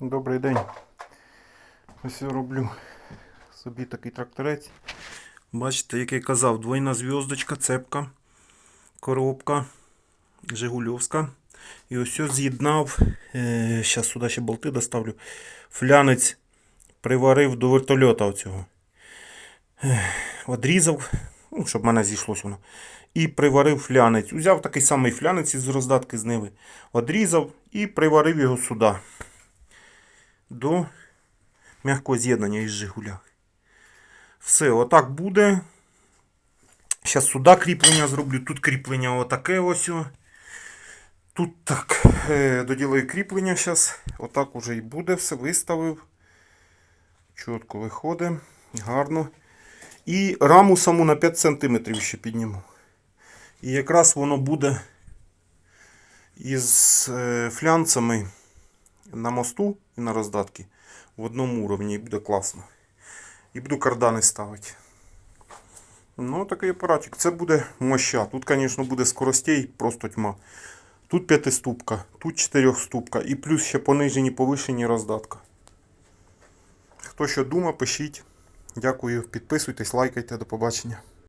Добрий день. Ось я роблю собі такий тракторець. Бачите, як я казав, двойна зв'язочка, цепка, коробка, Жигульовська. І ось з'єднав, е, зараз сюди ще болти доставлю. Флянець приварив до вертольота оцього. Одрізав, ну, щоб в мене зійшлось воно. І приварив флянець. Узяв такий самий флянець із роздатки з Ниви. Одрізав і приварив його сюди. До м'якого з'єднання із Жигуля. Все, отак буде. Зараз сюди кріплення зроблю. Тут кріплення отаке ось. Тут так. Е, доділаю кріплення зараз. Отак уже і буде все. Виставив. Чітко виходить. Гарно. І раму саму на 5 см ще підніму. І якраз воно буде із е, флянцями на мосту і на роздатки в одному уровні і буде класно. І буду кардани ставити. Ну, такий апаратик. Це буде моща. Тут, звісно, буде скоростей, просто тьма. Тут п'ятиступка, тут чотирьохступка і плюс ще понижені, повишені роздатка. Хто що думає, пишіть. Дякую, підписуйтесь, лайкайте, до побачення.